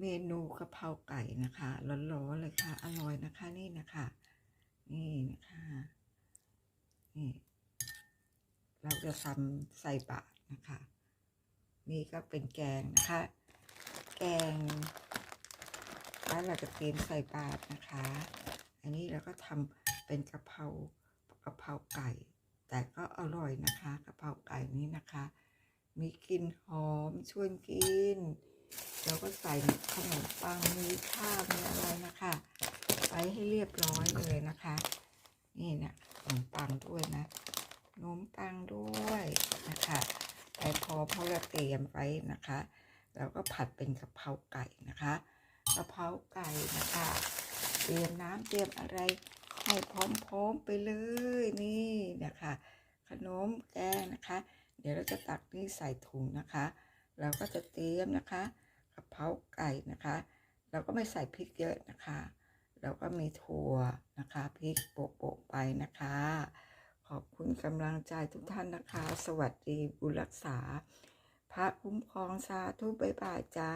เมนูกะเพราไก่นะคะร้อนๆเลยค่ะ อร่อยนะคะนี่นะคะ นี่นะคะนี่เราจะทำใส่บาตรนะคะ นี่ก็เป็นแกงนะคะ แกงแล้วเราจะเตรียมใส่บาตรนะคะ อันนี้เราก็ทำเป็นกะเพรากะเพราไก่ แต่ก็อร่อยนะคะกะเพราไก่นี้นะคะ มีกลิ่นหอมชวนกิน เราก็ใส่ขนมปังมีข้าวมีอะไรนะคะ ไปให้เรียบร้อยเลยนะคะ นี่นะขนมปังด้วยนะขนมปังด้วยนะคะแต่พอพอเราเตรียมไว้นะคะเราก็ผัดเป็นกะเพราไก่นะคะกะเพราไก่นะคะ เตรียมน้ำเตรียมอะไรให้พร้อมๆไปเลยนี่นะคะ ขนมแกงนะคะ เดี๋ยวเราจะตักนี่ใส่ถุงนะคะ เราก็จะเตรียมนะคะ กะเพราไก่นะคะ เราก็ไม่ใส่พริกเยอะนะคะเราก็มีถั่วนะคะพริกโปะๆไปนะคะ ขอบคุณกำลังใจทุกท่านนะคะ สวัสดีบุรักษา พระคุ้มครองสาธุบ๊ายบายจ้า